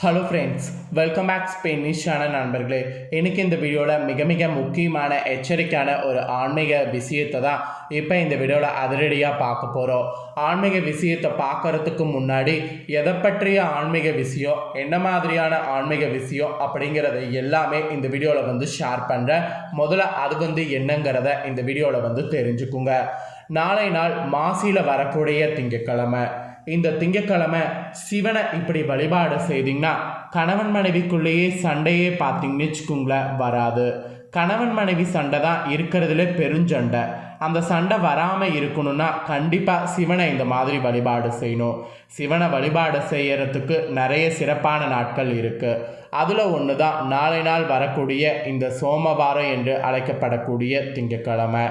Hello friends welcome back ஸ்பெயினிஷான நண்பர்களே. எனக்கு இந்த வீடியோவில் மிக மிக முக்கியமான எச்சரிக்கையான ஒரு ஆன்மீக விஷயத்தை தான் இப்போ இந்த வீடியோவில் அதிரடியாக பார்க்க போகிறோம் ஆன்மீக விஷயத்தை பார்க்கறதுக்கு முன்னாடி எதை பற்றிய ஆன்மீக விஷயம் என்ன மாதிரியான ஆன்மீக விஷயம் அப்படிங்கிறத எல்லாமே இந்த வீடியோவில் வந்து ஷேர் பண்ணுறேன் முதல்ல அது வந்து என்னங்கிறத இந்த வீடியோவில் வந்து தெரிஞ்சுக்குங்க. நாளை நாள் மாசியில் வரக்கூடிய திங்கட்கிழமை. இந்த திங்கக்கிழமை சிவனை இப்படி வழிபாடு செய்தீங்கன்னா கணவன் மனைவிக்குள்ளேயே சண்டையே பார்த்தீங்கன்னு வச்சுக்கோங்களேன் வராது. கணவன் மனைவி சண்டை தான் இருக்கிறதுல பெருஞ்சண்டை அந்த சண்டை வராமல் இருக்கணும்னா கண்டிப்பாக சிவனை இந்த மாதிரி வழிபாடு செய்யணும். சிவனை வழிபாடு செய்யறதுக்கு நிறைய சிறப்பான நாட்கள் இருக்குது அதில் ஒன்று தான் நாளை நாள் வரக்கூடிய இந்த சோமவாரம் என்று அழைக்கப்படக்கூடிய திங்கக்கிழமை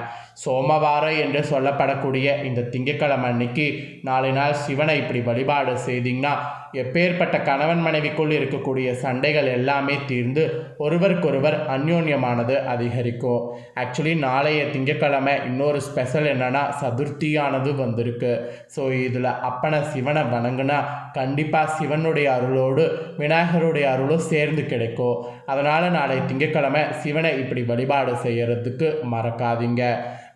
சோமவாரம் என்று சொல்லப்படக்கூடிய இந்த திங்கக்கிழமை அன்னைக்கு நாளை நாள் சிவனை இப்படி வழிபாடு செய்தீங்கன்னா எப்பேற்பட்ட கணவன் மனைவிக்குள் இருக்கக்கூடிய சண்டைகள் எல்லாமே தீர்ந்து ஒருவருக்கொருவர் அந்யோன்யமானது அதிகரிக்கும். ஆக்சுவலி நாளைய திங்கக்கிழமை இன்னொரு ஸ்பெஷல் என்னென்னா சதுர்த்தியானது வந்திருக்கு. ஸோ இதில் அப்பனை சிவனை வணங்குனா கண்டிப்பாக சிவனுடைய அருளோடு விநாயகருடைய அருளும் சேர்ந்து கிடைக்கும். அதனால் நாளை திங்கக்கிழமை சிவனை இப்படி வழிபாடு செய்கிறதுக்கு மறக்காதீங்க.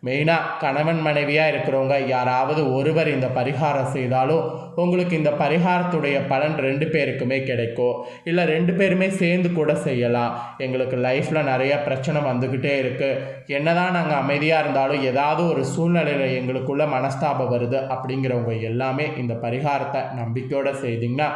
மெயினாக கணவன் மனைவியாக இருக்கிறவங்க யாராவது ஒருவர் இந்த பரிகாரம் செய்தாலும் உங்களுக்கு இந்த பரிகாரத்துடைய பலன் ரெண்டு பேருக்குமே கிடைக்கும். இல்லை ரெண்டு பேருமே சேர்ந்து கூட செய்யலாம். எங்களுக்கு லைஃப்பில் நிறைய பிரச்சனை வந்துக்கிட்டே இருக்குது என்னதான் நாங்கள் அமைதியாக இருந்தாலும் ஏதாவது ஒரு சூழ்நிலையில் எங்களுக்குள்ள மனஸ்தாபம் வருது அப்படிங்கிறவங்க எல்லாமே இந்த பரிகாரத்தை நம்பிக்கையோடு செய்தீங்கன்னா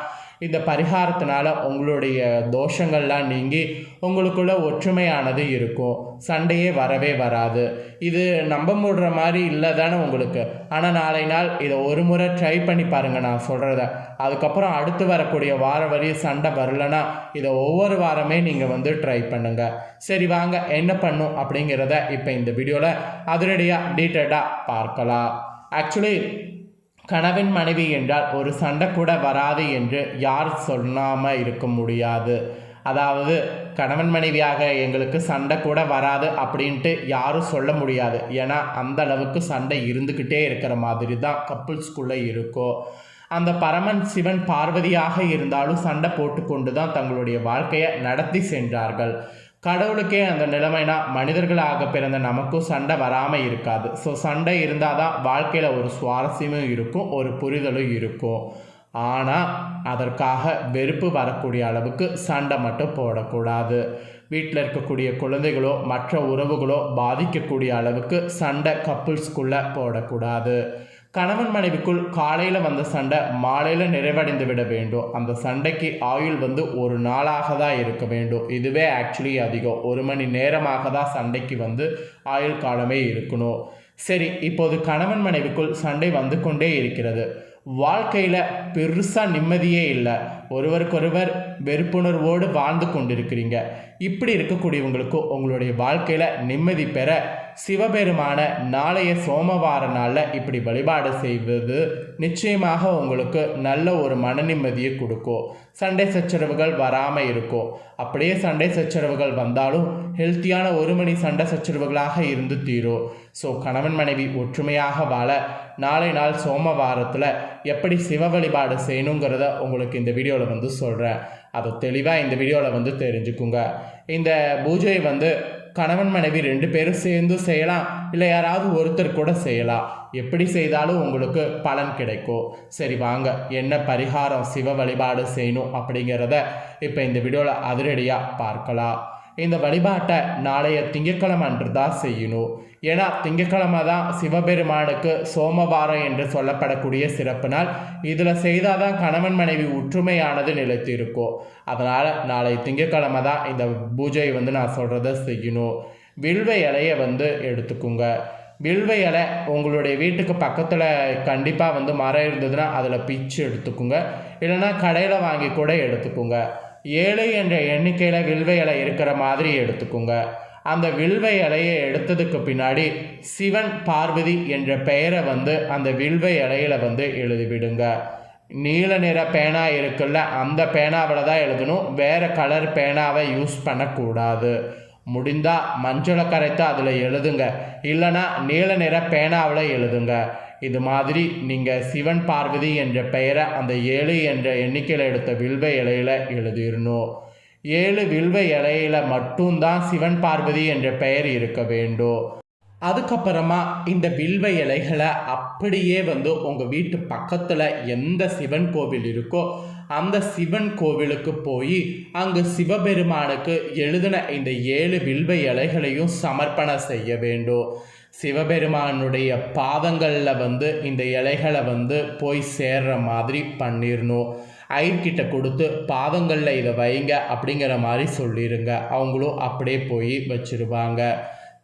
இந்த பரிகாரத்தினால உங்களுடைய தோஷங்கள்லாம் நீங்கி உங்களுக்குள்ள ஒற்றுமையானது இருக்கும். சண்டையே வரவே வராது. இது நம்ப முடிற மாதிரி இல்லை தானே உங்களுக்கு. ஆனால் நாளை நாள் இதை ஒரு முறை ட்ரை பண்ணி பாருங்கள் நான் சொல்கிறத அதுக்கப்புறம் அடுத்து வரக்கூடிய வார வரையும் சண்டை வரலன்னா இதை ஒவ்வொரு வாரமே நீங்கள் வந்து ட்ரை பண்ணுங்கள் சரி வாங்க என்ன பண்ணும் அப்படிங்கிறத இப்போ இந்த வீடியோவில் அதிரடியாக டீட்டெயிலாக பார்க்கலாம். ஆக்சுவலி கணவன் மனைவி என்றால் ஒரு சண்டை கூட வராது என்று யார் சொல்லாமல் இருக்க முடியாது. அதாவது கணவன் மனைவியாக எங்களுக்கு சண்டை கூட வராது அப்படின்ட்டு யாரும் சொல்ல முடியாது. ஏன்னா அந்த அளவுக்கு சண்டை இருந்துக்கிட்டே இருக்கிற மாதிரி தான் கப்புள்ஸ்குள்ளே இருக்கும் அந்த பரமன் சிவன் பார்வதியாக இருந்தாலும் சண்டை போட்டுக்கொண்டு தான் தங்களுடைய வாழ்க்கையை நடத்தி சென்றார்கள். கடவுளுக்கே அந்த நிலைமைனா மனிதர்களாக பிறந்த நமக்கும் சண்டை வராமல் இருக்காது. ஸோ சண்டை இருந்தால் தான் வாழ்க்கையில் ஒரு சுவாரஸ்யமும் இருக்கும் ஒரு புரிதலும் இருக்கும். ஆனால் அதற்காக வெறுப்பு வரக்கூடிய அளவுக்கு சண்டை மட்டும் போடக்கூடாது. வீட்டில் இருக்கக்கூடிய குழந்தைகளோ மற்ற உறவுகளோ பாதிக்கக்கூடிய அளவுக்கு சண்டை கப்புள்ஸ்குள்ளே போடக்கூடாது. கணவன் மனைவிக்குள் காலையில் வந்த சண்டை மாலையில் நிறைவடைந்து விட வேண்டும். அந்த சண்டைக்கு ஆயுள் வந்து ஒரு நாளாக தான் இருக்க வேண்டும். இதுவே ஆக்சுவலி அதிகம். ஒரு மணி நேரமாக தான் சண்டைக்கு வந்து ஆயுள் காலமே இருக்கணும். சரி இப்போது கணவன் மனைவிக்குள் சண்டை வந்து கொண்டே இருக்கிறது. வாழ்க்கையில் பெருசாக நிம்மதியே இல்லை. ஒருவருக்கொருவர் வெறுப்புணர்வோடு வாழ்ந்து கொண்டிருக்கிறீங்க. இப்படி இருக்கக்கூடியவங்களுக்கு உங்களுடைய வாழ்க்கையில் நிம்மதி பெற சிவபெருமான நாளைய சோமவார நாளில் இப்படி வழிபாடு செய்வது நிச்சயமாக உங்களுக்கு நல்ல ஒரு மன நிம்மதியை கொடுக்கும். சண்டை சச்சரவுகள் வராமல் இருக்கும். அப்படியே சண்டை சச்சரவுகள் வந்தாலும் ஹெல்த்தியான ஒரு மணி சண்டை சச்சரவுகளாக இருந்து தீரும். ஸோ கணவன் மனைவி ஒற்றுமையாக வாழ நாளை நாள் சோமவாரத்தில் எப்படி சிவ வழிபாடு செய்யணுங்கிறத உங்களுக்கு இந்த வீடியோவில் வந்து சொல்கிறேன் அதை தெளிவாக இந்த வீடியோவில் வந்து தெரிஞ்சுக்குங்க. இந்த பூஜையை வந்து கணவன் மனைவி ரெண்டு பேரும் சேர்ந்து செய்யலாம். இல்லை யாராவது ஒருத்தர் கூட செய்யலாம். எப்படி செய்தாலும் உங்களுக்கு பலன் கிடைக்கும். சரி வாங்க. என்ன பரிகாரம் சிவ வழிபாடு செய்யணும் அப்படிங்கிறத இப்போ இந்த வீடியோவில் அதிரடியாக பார்க்கலாம். இந்த வழிபாட்டை நாளைய திங்கட்கிழமை அன்று தான் செய்யணும். ஏன்னா திங்கட்கிழமை தான் சிவபெருமானுக்கு சோமவாரம் என்று சொல்லப்படக்கூடிய சிறப்பு நாள். இதில் செய்தால் தான் கணவன் மனைவி ஒற்றுமையானது நிலைத்திருக்கும். அதனால் நாளை திங்கட்கிழமை தான் இந்த பூஜையை வந்து நான் சொல்கிறத செய்யணும். வில்வ இலையை வந்து எடுத்துக்குங்க. வில்வ இலை உங்களுடைய வீட்டுக்கு பக்கத்தில் கண்டிப்பாக வந்து மரம் இருந்ததுன்னா அதில் பிச்சு எடுத்துக்குங்க. இல்லைன்னா கடையில் வாங்கி கூட எடுத்துக்குங்க. ஏழு என்ற எண்ணிக்கையில் வில்வை இலை இருக்கிற மாதிரி எடுத்துக்குங்க. அந்த வில்வை இலையை எடுத்ததுக்கு பின்னாடி சிவன் பார்வதி என்ற பெயரை வந்து அந்த வில்வை இலையில வந்து எழுதிவிடுங்க. நீல நிற பேனா இருக்குல்ல அந்த பேனாவில் தான் எழுதணும். வேறு கலர் பேனாவை யூஸ் பண்ணக்கூடாது. முடிந்தால் மஞ்சளை கரைத்து அதில் எழுதுங்க. இல்லைனா நீல நிற பேனாவில் எழுதுங்க. இது மாதிரி நீங்கள் சிவன் பார்வதி என்ற பெயரை அந்த ஏழு என்ற எண்ணிக்கையில் எடுத்த வில்வ இலையில் எழுதிடணும் ஏழு வில்வ இலையில் மட்டும்தான் சிவன் பார்வதி என்ற பெயர் இருக்க வேண்டும் அதுக்கப்புறமா இந்த வில்வ இலைகளை அப்படியே வந்து உங்கள் வீட்டு பக்கத்தில் எந்த சிவன் கோவில் இருக்கோ அந்த சிவன் கோவிலுக்கு போய் அங்கு சிவபெருமானுக்கு எழுதின இந்த ஏழு வில்வ இலைகளையும் சமர்ப்பணம் செய்ய வேண்டும் சிவபெருமானுடைய பாதங்களில் வந்து இந்த இலைகளை வந்து போய் சேர்ற மாதிரி பண்ணிடணும் ஐயர்கிட்ட கொடுத்து பாதங்களில் இதை வைங்க அப்படிங்கிற மாதிரி சொல்லிடுங்க அவங்களும் அப்படியே போய் வச்சிருவாங்க.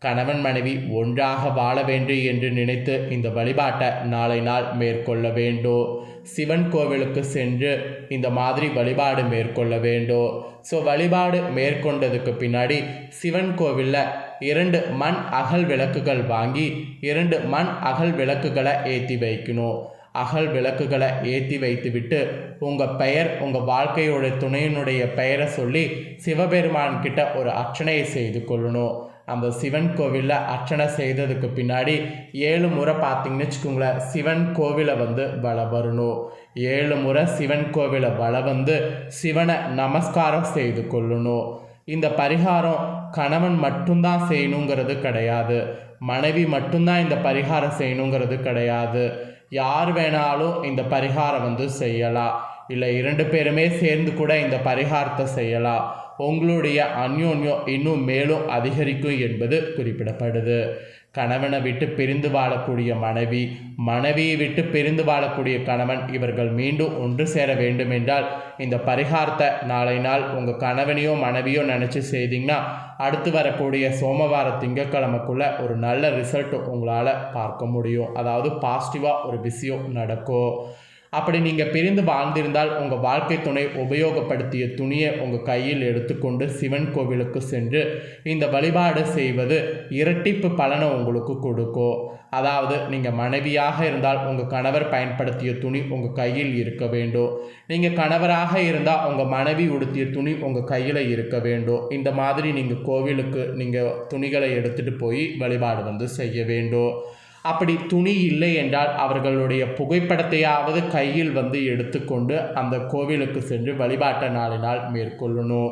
கணவன் மனைவி ஒன்றாக வாழ வேண்டும் என்று நினைத்து இந்த வழிபாட்டை நாளை நாள் மேற்கொள்ள வேண்டும். சிவன் கோவிலுக்கு சென்று இந்த மாதிரி வழிபாடு மேற்கொள்ள வேண்டும். ஸோ வழிபாடு மேற்கொண்டதுக்கு பின்னாடி சிவன் கோவிலில் இரண்டு மண் அகல் விளக்குகள் வாங்கி இரண்டு மண் அகல் விளக்குகளை ஏற்றி வைக்கணும். அகல் விளக்குகளை ஏற்றி வைத்துவிட்டு உங்கள் பெயர் உங்கள் வாழ்க்கையோட துணையினுடைய பெயரை சொல்லி சிவபெருமான் கிட்ட ஒரு அர்ச்சனையை செய்து கொள்ளணும். அந்த சிவன் கோவிலில் அர்ச்சனை செய்ததுக்கு பின்னாடி ஏழு முறை பார்த்தீங்கன்னு வச்சுக்கோங்களேன் சிவன் கோவிலை வந்து வள வரணும். ஏழு முறை சிவன் கோவிலை வள வந்து சிவனை நமஸ்காரம் செய்து கொள்ளணும். இந்த பரிகாரம் கணவன் மட்டும்தான் செய்யணுங்கிறது கிடையாது. மனைவி மட்டும்தான் இந்த பரிகாரம் செய்யணுங்கிறது கிடையாது. யார் வேணாலும் இந்த பரிகாரம் வந்து செய்யலாம். இல்லை இரண்டு பேருமே சேர்ந்து கூட இந்த பரிகாரத்தை செய்யலாம். உங்களுடைய அந்யோன்யம் இன்னும் மேலும் அதிகரிக்கும் என்பது குறிப்பிடப்படுது. கணவனை விட்டு பிரிந்து வாழக்கூடிய மனைவி மனைவியை விட்டு பிரிந்து வாழக்கூடிய கணவன் இவர்கள் மீண்டும் ஒன்று சேர வேண்டும் என்றால் இந்த பரிகாரத்தை நாளை நாள் உங்கள் கணவனையோ மனைவியோ நினச்சி செய்தீங்கன்னா அடுத்து வரக்கூடிய சோமவார திங்கக்கிழமைக்குள்ளே ஒரு நல்ல ரிசல்ட் உங்களால் பார்க்க முடியும். அதாவது பாசிட்டிவாக ஒரு விஷயம் நடக்கும். அப்படி நீங்கள் பிரிந்து வாழ்ந்திருந்தால் உங்கள் வாழ்க்கை துணை உபயோகப்படுத்திய துணியை உங்கள் கையில் எடுத்துக்கொண்டு சிவன் கோவிலுக்கு சென்று இந்த வழிபாடு செய்வது இரட்டிப்பு பலனை உங்களுக்கு கொடுக்கும் அதாவது நீங்கள் மனைவியாக இருந்தால் உங்கள் கணவர் பயன்படுத்திய துணி உங்கள் கையில் இருக்க வேண்டும் நீங்கள் கணவராக இருந்தால் உங்கள் மனைவி உடுத்திய துணி உங்கள் கையில் இருக்க வேண்டும் இந்த மாதிரி நீங்கள் கோவிலுக்கு நீங்கள் துணிகளை எடுத்துகிட்டு போய் வழிபாடு வந்து செய்ய வேண்டும் அப்படி துணி இல்லை என்றால் அவர்களுடைய புகைப்படத்தையாவது கையில் வந்து எடுத்துக்கொண்டு அந்த கோவிலுக்கு சென்று வழிபாட்டை நாளினால் மேற்கொள்ளணும்.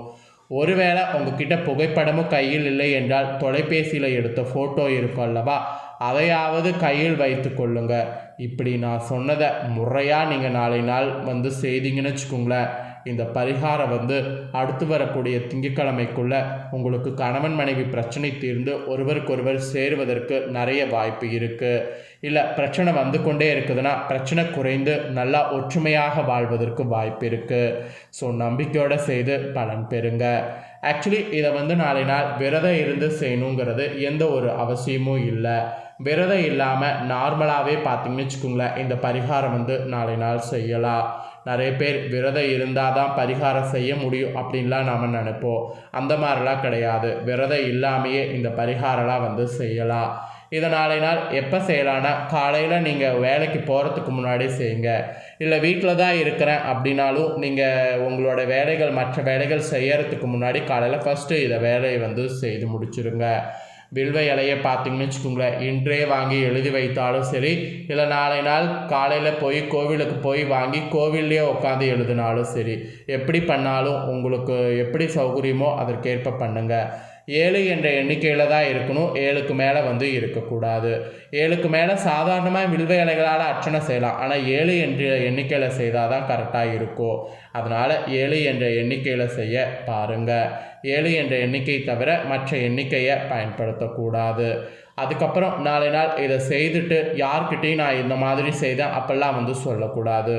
ஒருவேளை உங்ககிட்ட புகைப்படமும் கையில் இல்லை என்றால் தொலைபேசியில் எடுத்த ஃபோட்டோ இருக்கும் அல்லவா? அதையாவது கையில் வைத்து கொள்ளுங்க. இப்படி நான் சொன்னதை முறையாக நீங்கள் நாளை நாள் வந்து செய்தீங்கன்னு வச்சுக்கோங்களேன். இந்த பரிகாரம் வந்து அடுத்து வரக்கூடிய திங்கட்கிழமைக்குள்ள உங்களுக்கு கணவன் மனைவி பிரச்சனை தீர்ந்து ஒருவருக்கொருவர் சேருவதற்கு நிறைய வாய்ப்பு இருக்குது இல்லை பிரச்சனை வந்து கொண்டே இருக்குதுன்னா பிரச்சனை குறைந்து நல்லா ஒற்றுமையாக வாழ்வதற்கு வாய்ப்பு இருக்குது ஸோ நம்பிக்கையோடு செய்து பலன் பெறுங்க. ஆக்சுவலி இதை வந்து நாளை நாள் விரதம் இருந்து செய்யணுங்கிறது எந்த ஒரு அவசியமும் இல்லை. விரதம் இல்லாமல் நார்மலாகவே பார்த்தீங்கன்னு வச்சுக்கோங்களேன் இந்த பரிகாரம் வந்து நாளை நாள் செய்யலாம். நிறைய பேர் விரதம் இருந்தால் தான் பரிகாரம் செய்ய முடியும் அப்படின்லாம் நாம் நினைப்போம். அந்த மாதிரிலாம் கிடையாது. விரதம் இல்லாமையே இந்த பரிகாரம்லாம் வந்து செய்யலாம். இதை நாளை நாள் எப்போ செய்யலான்னா காலையில் நீங்கள் வேலைக்கு போகிறதுக்கு முன்னாடி செய்யுங்க. இல்லை வீட்டில் தான் இருக்கிறேன் அப்படின்னாலும் நீங்கள் உங்களோட வேலைகள் மற்ற வேலைகள் செய்யறதுக்கு முன்னாடி காலையில் ஃபஸ்ட்டு இதை வேலையை வந்து செய்து முடிச்சுருங்க. வில்வ இலையை பார்த்தீங்கன்னு வச்சுக்கோங்களேன் இன்றே வாங்கி எழுதி வைத்தாலும் சரி இல்லை நாளை நாள் காலையில் போய் கோவிலுக்கு போய் வாங்கி கோவில்லையே உட்காந்து எழுதினாலும் சரி எப்படி பண்ணாலும் உங்களுக்கு எப்படி சௌகரியமோ அதற்கேற்ப பண்ணுங்கள் ஏழு என்ற எண்ணிக்கையில் தான் இருக்கணும். ஏழுக்கு மேலே வந்து இருக்கக்கூடாது. ஏழுக்கு மேலே சாதாரணமாக வில்வ இலைகளால் அர்ச்சனை செய்யலாம். ஆனால் ஏழு என்ற எண்ணிக்கையில் செய்தால் தான் கரெக்டாக இருக்கும் அதனால் ஏழு என்ற எண்ணிக்கையில் செய்ய பாருங்கள் ஏழு என்ற எண்ணிக்கை தவிர மற்ற எண்ணிக்கையை பயன்படுத்தக்கூடாது. அதுக்கப்புறம் நாளை நாள் இதை செய்துட்டு யார்கிட்டையும் நான் இந்த மாதிரி செய்தேன் அப்போல்லாம் வந்து சொல்லக்கூடாது.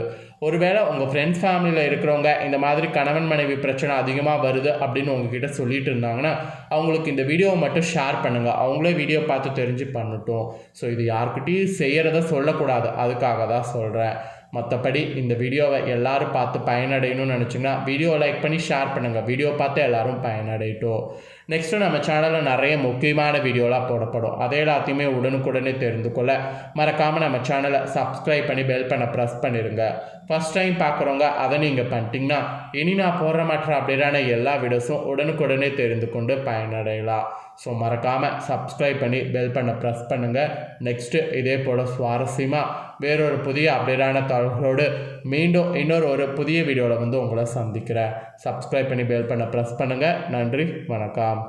ஒருவேளை உங்கள் ஃப்ரெண்ட்ஸ் ஃபேமிலியில் இருக்கிறவங்க இந்த மாதிரி கணவன் மனைவி பிரச்சனை அதிகமாக வருது அப்படின்னு உங்ககிட்ட சொல்லிட்டு இருந்தாங்கன்னா அவங்களுக்கு இந்த வீடியோவை மட்டும் ஷேர் பண்ணுங்கள் அவங்களே வீடியோ பார்த்து தெரிஞ்சு பண்ணட்டும். ஸோ இது யார்கிட்டையும் செய்கிறத சொல்லக்கூடாது. அதுக்காக தான் சொல்கிறேன் மற்றபடி இந்த வீடியோவை எல்லாரும் பார்த்து பயனடையணும்னு நினச்சிங்கன்னா வீடியோ லைக் பண்ணி ஷேர் பண்ணுங்கள் வீடியோ பார்த்து எல்லாரும் பயனடையட்டும். நெக்ஸ்ட்டு நம்ம சேனலில் நிறைய முக்கியமான வீடியோலாம் போடப்படும். அதை எல்லாத்தையுமே உடனுக்குடனே தெரிந்து கொள்ள மறக்காமல் நம்ம சேனலை சப்ஸ்கிரைப் பண்ணி பெல் பண்ண ப்ரெஸ் பண்ணிடுங்க ஃபஸ்ட் டைம் பார்க்குறவங்க அதை நீங்கள் பண்ணிட்டீங்கன்னா இனி நான் போடுற மற்ற அப்டேட்டான எல்லா வீடியோஸும் உடனுக்குடனே தெரிந்து கொண்டு பயனடையலாம். ஸோ மறக்காமல் சப்ஸ்கிரைப் பண்ணி பெல் பண்ண ப்ரெஸ் பண்ணுங்கள் நெக்ஸ்ட்டு இதே போல் சுவாரஸ்யமாக வேறொரு புதிய அப்டேட்டான தகவலோடு மீண்டும் இன்னொரு ஒரு புதிய வீடியோவில் வந்து உங்களை சந்திக்கிறேன். சப்ஸ்கிரைப் பண்ணி பெல் பண்ண ப்ரெஸ் பண்ணுங்கள் நன்றி வணக்கம்.